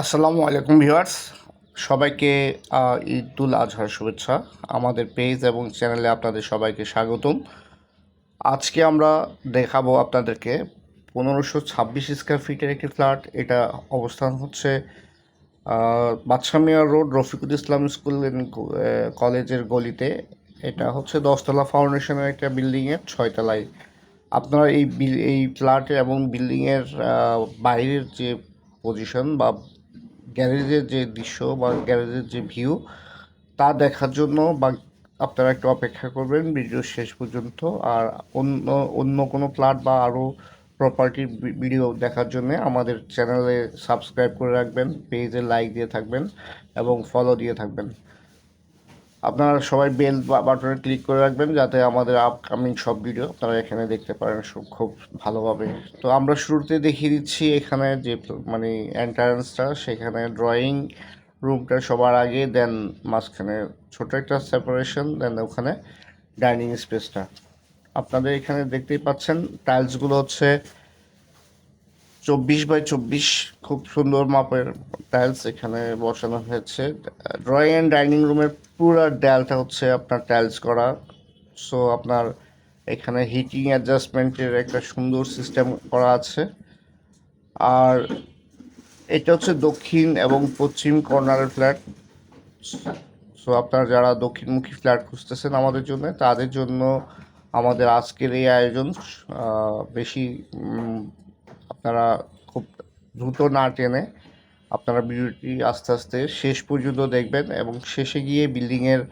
আসসালামু আলাইকুম ভিউয়ার্স। সবাইকে ঈদুল আজহার শুভেচ্ছা। আমাদের পেজ এবং চ্যানেলে আপনাদের সবাইকে স্বাগতম। আজকে আমরা দেখাবো আপনাদেরকে পনেরোশো ছাব্বিশ স্কোয়ার ফিটের একটি ফ্ল্যাট। এটা অবস্থান হচ্ছে আহ, বাদশা মিয়া রোড রফিকুল ইসলাম স্কুল কলেজের গলিতে। এটা হচ্ছে দশতলা ফাউন্ডেশনের একটা বিল্ডিংয়ের ছয়তলায়। আপনারা এই এই ফ্ল্যাটের এবং বিল্ডিংয়ের বাইরের যে পজিশন বা গ্যারেজের যে দৃশ্য বা গ্যারেজের যে ভিউ, তা দেখার জন্য বা আপনারা একটু অপেক্ষা করবেন ভিডিও শেষ পর্যন্ত। আর অন্য অন্য কোনো ফ্ল্যাট বা আরও প্রপার্টির ভিডিও দেখার জন্য আমাদের চ্যানেলে সাবস্ক্রাইব করে রাখবেন পেজে লাইক দিয়ে থাকবেন এবং ফলো দিয়ে থাকবেন। আপনারা সবাই বেল বাটনে ক্লিক করে রাখবেন যাতে আমাদের আপকামিং সব ভিডিও আপনারা এখানে দেখতে পারেন খুব ভালোভাবে। তো আমরা শুরুতে দেখিয়ে দিচ্ছি এখানে যে মানে এন্ট্রান্সটা সেখানে ড্রয়িং রুমটা সবার আগে দেন মাঝখানে ছোট একটা সেপারেশন দেন ওখানে ডাইনিং স্পেসটা আপনাদের এখানে দেখতেই পাচ্ছেন টাইলসগুলো হচ্ছে চব্বিশ বাই চব্বিশ খুব সুন্দর মাপের টাইলস এখানে বসানো হয়েছে। ড্রয়িং অ্যান্ড ডাইনিং রুমের পুরো ডালটা হচ্ছে আপনার টাইলস করা। সো আপনার এখানে হিটিং অ্যাডজাস্টমেন্টের একটা সুন্দর সিস্টেম করা আছে। আর এটা হচ্ছে দক্ষিণ এবং পশ্চিম কর্নারের ফ্ল্যাট সো আপনারা যারা দক্ষিণমুখী ফ্ল্যাট খুঁজতেছেন আমাদের জন্য, তাদের জন্য আমাদের আজকের এই আয়োজন বেশি আপনারা খুব দ্রুত না টেনে আপনারা ভিডিওটি আস্তে আস্তে শেষ পর্যন্ত দেখবেন এবং শেষে গিয়ে বিল্ডিংয়ের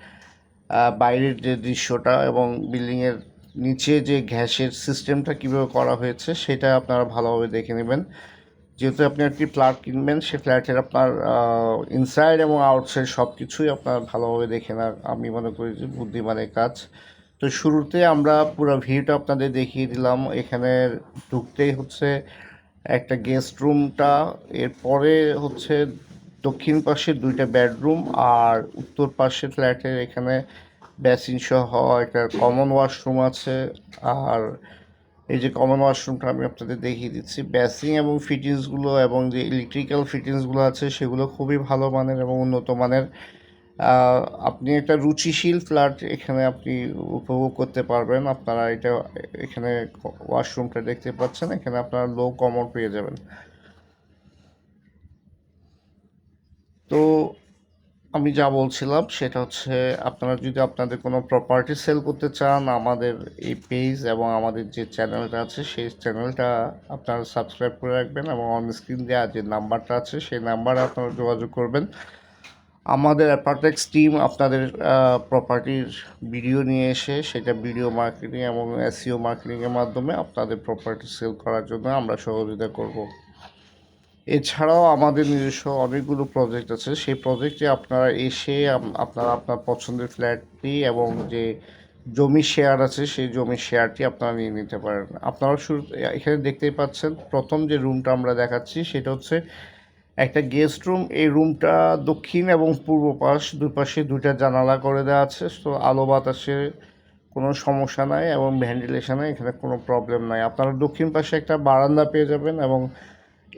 বাইরের যে দৃশ্যটা এবং বিল্ডিংয়ের নিচে যে গ্যাসের সিস্টেমটা কীভাবে করা হয়েছে সেটা আপনারা ভালোভাবে দেখে নেবেন। যেহেতু আপনি একটি ফ্ল্যাট কিনবেন, সে ফ্ল্যাটের আপনার ইনসাইড এবং আউটসাইড সব কিছুই আপনার ভালোভাবে দেখে না আমি মনে করি যে বুদ্ধিমানের কাজ। তো শুরুতে আমরা পুরো ভিউটা আপনাদের দেখিয়ে দিলাম। এখানে ঢুকতেই হচ্ছে একটা গেস্ট রুমটা এরপরে হচ্ছে দক্ষিণ পাশে দুইটা বেডরুম আর উত্তর পাশে ফ্ল্যাটের এখানে বেসিন সহ একটা কমন ওয়াশরুম আছে। আর এই যে কমন ওয়াশরুমটা আমি আপনাদের দেখিয়ে দিচ্ছি। বেসিং এবং ফিটিংসগুলো এবং যে ইলেকট্রিক্যাল ফিটিংসগুলো আছে, সেগুলো খুবই ভালো মানের এবং উন্নত মানের। আপনি একটা রুচিশীল ফ্ল্যাট এখানে আপনি উপভোগ করতে পারবেন। আপনারা এটা এখানে ওয়াশরুমটা দেখতে পাচ্ছেন। এখানে আপনারা লো কমন পেয়ে যাবেন। তো আমি যা বলছিলাম, সেটা হচ্ছে আপনারা যদি আপনাদের কোনো প্রপার্টি সেল করতে চান, আমাদের এই পেজ এবং আমাদের যে চ্যানেলটা আছে, সেই চ্যানেলটা আপনারা সাবস্ক্রাইব করে রাখবেন এবং অন স্ক্রিন দেওয়া যে নাম্বারটা আছে, সেই নাম্বারে আপনারা যোগাযোগ করবেন। আমাদের অ্যাপারটেক্স টিম আপনাদের প্রপার্টির ভিডিও নিয়ে এসে সেটা ভিডিও মার্কেটিং এবং এসিও মার্কেটিংয়ের মাধ্যমে আপনাদের প্রপার্টি সেল করার জন্য আমরা সহযোগিতা করব। এছাড়াও আমাদের নিজস্ব অনেকগুলো প্রজেক্ট আছে। সেই প্রজেক্টে আপনারা এসে আপনারা আপনার পছন্দের ফ্ল্যাটটি এবং যে জমি শেয়ার আছে সেই জমি শেয়ারটি আপনারা নিয়ে নিতে পারেন। আপনারা শুরু, এখানে দেখতেই পাচ্ছেন, প্রথম যে রুমটা আমরা দেখাচ্ছি সেটা হচ্ছে একটা গেস্ট রুম এই রুমটা দক্ষিণ এবং পূর্ব পাশ, দুই পাশে দুইটা জানালা করে দেওয়া আছে, তো আলো বাতাসের কোনো সমস্যা নাই এবং ভেন্টিলেশনে এখানে কোনো প্রবলেম নাই। আপনারা দক্ষিণ পাশে একটা বারান্দা পেয়ে যাবেন এবং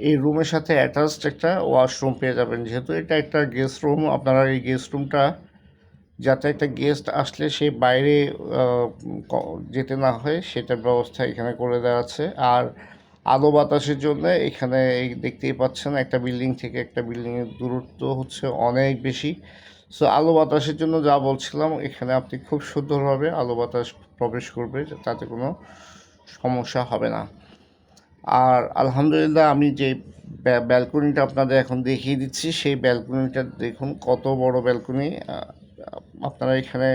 এই রুমের সাথে অ্যাটাচড একটা ওয়াশরুম পেয়ে যাবেন। যেহেতু এটা একটা গেস্ট রুম আপনারা এই গেস্ট রুমটা যাতে একটা গেস্ট আসলে সে বাইরে যেতে না হয়, সেটার ব্যবস্থা এখানে করে দেওয়া আছে। আর আলো বাতাসের জন্য এখানে এই দেখতেই পাচ্ছেন একটা বিল্ডিং থেকে একটা বিল্ডিংয়ের দূরত্ব হচ্ছে অনেক বেশি। সো আলো বাতাসের জন্য যা বলছিলাম, এখানে আপনি খুব সুন্দরভাবে আলো বাতাস প্রবেশ করবে, তাতে কোনো সমস্যা হবে না। আর আলহামদুলিল্লাহ আমি যে ব্যালকনিটা আপনাদের এখন দেখিয়ে দিচ্ছি, সেই ব্যালকনিটা দেখুন, কত বড় ব্যালকনি। আপনারা এখানে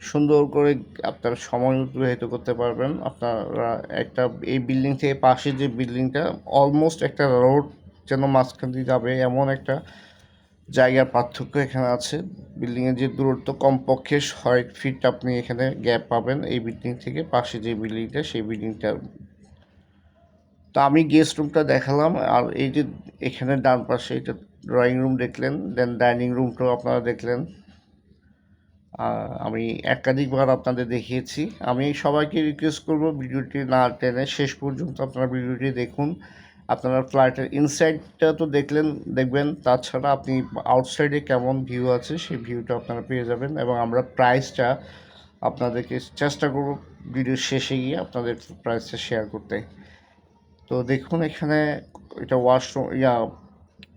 সুন্দর করে আপনার সময় অতিবাহিত করতে পারবেন। আপনারা একটা, এই বিল্ডিং থেকে পাশে যে বিল্ডিংটা অলমোস্ট একটা রোড যেন মাঝখান দিয়ে যাবে, এমন একটা জায়গার পার্থক্য এখানে আছে। বিল্ডিংয়ের যে দূরত্ব কমপক্ষে ছয় ফিট আপনি এখানে গ্যাপ পাবেন এই বিল্ডিং থেকে পাশে যে বিল্ডিংটা, সেই বিল্ডিংটা তো আমি গেস্ট রুমটা দেখালাম, আর এই যে এখানে ডান পাশে এটা ড্রয়িং রুম দেখলেন দেন ডাইনিং রুমটাও আপনারা দেখলেন। আমি একাধিকবার আপনাদের দেখিয়েছি। আমি সবাইকে রিকোয়েস্ট করব ভিডিওটি না টেনে শেষ পর্যন্ত আপনারা ভিডিওটি দেখুন। আপনারা ফ্ল্যাটের ইনসাইডটা তো দেখলেন, দেখবেন। তাছাড়া আপনি আউটসাইডে কেমন ভিউ আছে সেই ভিউটা আপনারা পেয়ে যাবেন এবং আমরা প্রাইসটা আপনাদেরকে চেষ্টা করব ভিডিও শেষে গিয়ে আপনাদের প্রাইসটা শেয়ার করতে। তো দেখুন এখানে এটা ওয়াশরুম ইয়া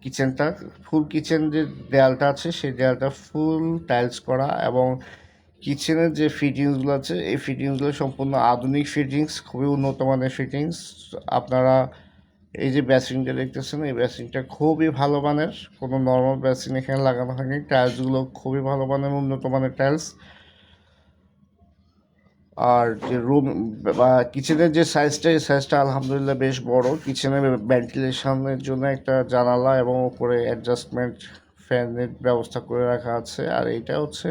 কিচেনটা, ফুল কিচেন যে দেয়ালটা আছে, সেই দেয়ালটা ফুল টাইলস করা এবং কিচেনের যে ফিটিংসগুলো আছে, এই ফিটিংসগুলো সম্পূর্ণ আধুনিক ফিটিংস, খুবই উন্নত মানের ফিটিংস। আপনারা এই যে বেসিনটা দেখতেছেন, এই বেসিনটা খুবই ভালো মানের, কোনো নর্মাল বেসিন এখানে লাগানো হয়নি। টাইলসগুলো খুবই ভালো মানের, উন্নত মানের টাইলস আর যে রুম, বা কিচেনের যে সাইজটা, এই সাইজটা আলহামদুলিল্লাহ বেশ বড়। কিচেনের ভেন্টিলেশনের জন্য একটা জানালা এবং উপরে অ্যাডজাস্টমেন্ট ফ্যানের ব্যবস্থা করে রাখা আছে। আর এইটা হচ্ছে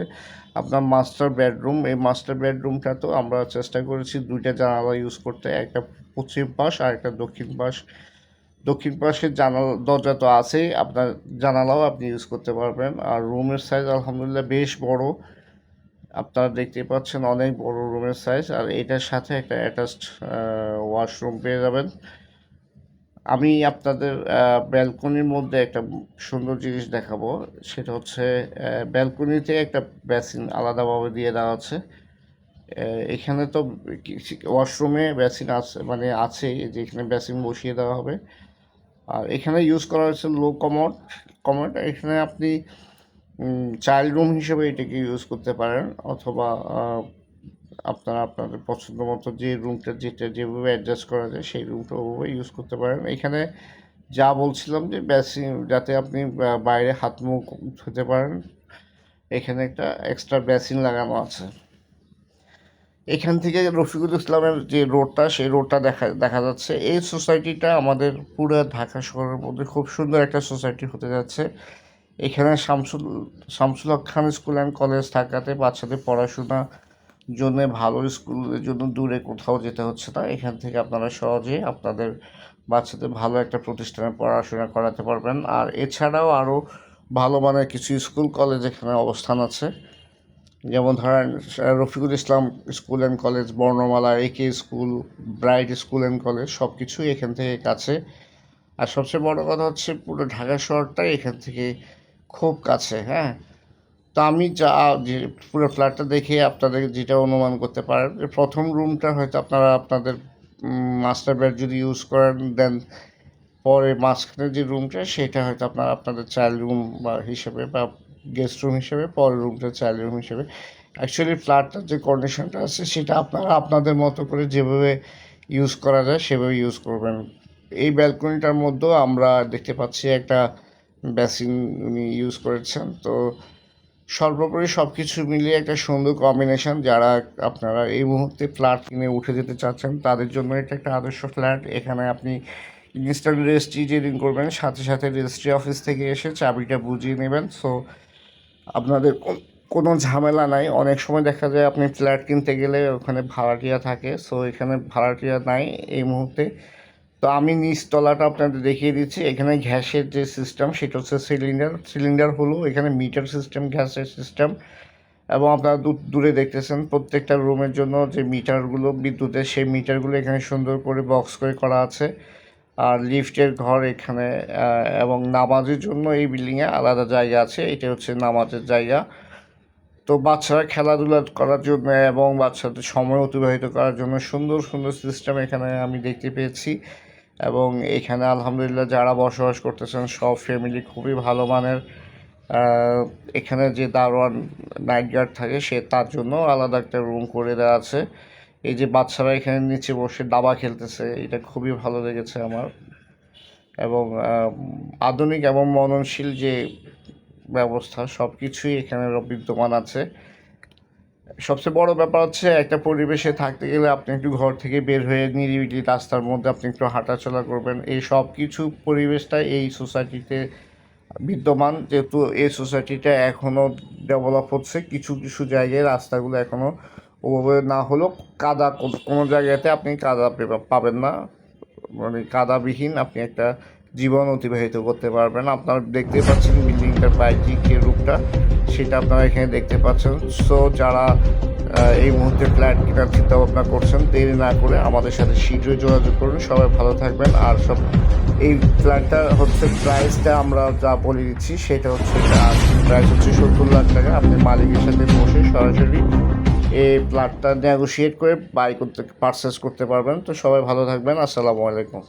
আপনার মাস্টার বেডরুম এই মাস্টার বেডরুমটা তো আমরা চেষ্টা করেছি দুইটা জানালা ইউজ করতে, একটা পশ্চিম পাশ আর একটা দক্ষিণ পাশ। দক্ষিণ পাশের জানালা, দরজা তো আছেই, আপনার জানালাও আপনি ইউজ করতে পারবেন। আর রুমের সাইজ আলহামদুলিল্লাহ বেশ বড়। আপনারা দেখতে পাচ্ছেন অনেক বড় রুমের সাইজ আর এটার সাথে একটা অ্যাটাচড ওয়াশরুম পেয়ে যাবেন। আমি আপনাদের ব্যালকনির মধ্যে একটা সুন্দর জিনিস দেখাবো। সেটা হচ্ছে ব্যালকনিতে একটা বেসিন আলাদাভাবে দিয়ে দেওয়া আছে। এখানে তো ওয়াশরুমে বেসিন আছে মানে আছে যে এখানে বেসিন বসিয়ে দেওয়া হবে। আর এখানে ইউজ করা হয়েছে লো কমোড কমোড এখানে আপনি চাইল্ড রুম হিসেবে এটাকে ইউজ করতে পারেন, অথবা আপনারা আপনাদের পছন্দ মতো যে রুমটা যেটা যেভাবে অ্যাডজাস্ট করা যায় সেই রুমটা ওভাবে ইউজ করতে পারেন। এখানে যা বলছিলাম যে বেসিন যাতে আপনি বাইরে হাত মুখ ধুতে পারেন, এখানে একটা এক্সট্রা বেসিন লাগানো আছে। এখান থেকে রফিকুল ইসলামের যে রোডটা সেই রোডটা দেখা দেখা যাচ্ছে। এই সোসাইটিটা আমাদের পুরো ঢাকা শহরের মধ্যে খুব সুন্দর একটা সোসাইটি হতে যাচ্ছে। এখানে Shamsul Shamsul Khan school and college থাকাতে বাচ্চাদের পড়াশোনা জন্য ভালো স্কুলের জন্য দূরে কোথাও যেতে হচ্ছে না। এখান থেকে আপনারা সহজে আপনাদের বাচ্চাদের ভালো একটা প্রতিষ্ঠানে পড়াশোনা করাতে পারবেন। আর এছাড়াও আরও ভালো মানের কিছু স্কুল কলেজ এখানে অবস্থান আছে। যেমন ধরেন Rafiqul Islam school and college, Barnamala একে school, bright school and college সব কিছুই এখান থেকে কাছে। আর সবচেয়ে বড় কথা হচ্ছে পুরো ঢাকা শহরটাই এখান থেকে খুব কাছে হ্যাঁ। তো আমি যা, যে পুরো ফ্ল্যাটটা দেখে আপনাদের যেটা অনুমান করতে পারেন যে প্রথম রুমটা হয়তো আপনারা আপনাদের মাস্টার বেড যদি ইউজ করেন, দেন পরে মাঝখানে যে রুমটা, সেটা হয়তো আপনারা আপনাদের চাইল্ড রুম বা হিসেবে বা গেস্ট রুম হিসেবে, পরের রুমটা চাইল্ড রুম হিসেবে। অ্যাকচুয়ালি ফ্ল্যাটটার যে কন্ডিশনটা আছে, সেটা আপনারা আপনাদের মতো করে যেভাবে ইউজ করা যায়, সেভাবে ইউজ করবেন। এই ব্যালকনিটার মধ্যেও আমরা দেখতে পাচ্ছি একটা বেসিন উনি ইউজ করেছেন। তো সর্বোপরি সব কিছু মিলিয়ে একটা সুন্দর কম্বিনেশন যারা আপনারা এই মুহূর্তে ফ্ল্যাট কিনে উঠে যেতে চাচ্ছেন, তাদের জন্য এটা একটা আদর্শ ফ্ল্যাট এখানে আপনি ইনস্ট্যান্ট রেজিস্ট্রি যেদিন করবেন, সাথে সাথে রেজিস্ট্রি অফিস থেকে এসে চাবিটা বুঝিয়ে নেবেন। সো আপনাদের কোনো ঝামেলা নাই। অনেক সময় দেখা যায় আপনি ফ্ল্যাট কিনতে গেলে ওখানে ভাড়াটিয়া থাকে। সো এখানে ভাড়াটিয়া নাই এই মুহূর্তে। তো আমি নিচ তলাটা আপনাদের দেখিয়ে দিচ্ছি। এখানে গ্যাসের যে সিস্টেম সেটা হচ্ছে সিলিন্ডার সিলিন্ডার হলো এখানে মিটার সিস্টেম গ্যাসের সিস্টেম এবং আপনারা দূর, দূরে দেখতেছেন প্রত্যেকটা রুমের জন্য যে মিটারগুলো বিদ্যুতের সেই মিটারগুলো এখানে সুন্দর করে বক্স করে করা আছে। আর লিফটের ঘর এখানে এবং নামাজের জন্য এই বিল্ডিংয়ে আলাদা জায়গা আছে। এটা হচ্ছে নামাজের জায়গা। তো বাচ্চারা খেলাধুলা করার জন্য এবং বাচ্চাদের সময় অতিবাহিত করার জন্য সুন্দর সুন্দর সিস্টেম এখানে আমি দেখতে পেয়েছি। এবং এখানে আলহামদুলিল্লাহ যারা বসবাস করতেছেন, সব ফ্যামিলি খুবই ভালো মানের। এখানে যে দারোয়ান নাইট গার্ড থাকে, সে তার জন্য আলাদা একটা রুম করে দেওয়া আছে। এই যে বাচ্চারা এখানে নিচে বসে দাবা খেলতেছে, এটা খুবই ভালো লেগেছে আমার। এবং আধুনিক এবং মননশীল যে ব্যবস্থা সব কিছুই এখানে বিদ্যমান আছে। সবচেয়ে বড় ব্যাপার হচ্ছে একটা পরিবেশে থাকতে গেলে আপনি একটু ঘর থেকে বের হয়ে নিরিবিলি রাস্তার মধ্যে আপনি একটু হাঁটাচলা করবেন। এই সব কিছু পরিবেশটা এই সোসাইটিতে বিদ্যমান। যেহেতু এই সোসাইটিটা এখনও ডেভেলপ হচ্ছে, কিছু কিছু জায়গায় রাস্তাগুলো এখনও ওভাবে না হলেও কাদা কোনো- জায়গাতে আপনি কাদা পাবেন না। মানে কাদাবিহীন আপনি একটা জীবন অতিবাহিত করতে পারবেন। আপনারা দেখতে পাচ্ছেন বিল্ডিংটার বাইরে যে রূপটা সেটা আপনারা এখানে দেখতে পাচ্ছেন। সো যারা এই মুহূর্তে ফ্ল্যাট কেনার চিন্তা ভাবনা করছেন, দেরি না করে আমাদের সাথে শীঘ্রই যোগাযোগ করুন। সবাই ভালো থাকবেন। আর সব, এই ফ্ল্যাটটা হচ্ছে প্রাইসটা আমরা যা বলে দিচ্ছি, সেটা হচ্ছে প্রাইস হচ্ছে সত্তর লাখ টাকা। আপনি মালিকের সাথে বসে সরাসরি এই ফ্ল্যাটটা নেগোশিয়েট করে বাই করতে পারচেস করতে পারবেন। তো সবাই ভালো থাকবেন। আসসালামু আলাইকুম।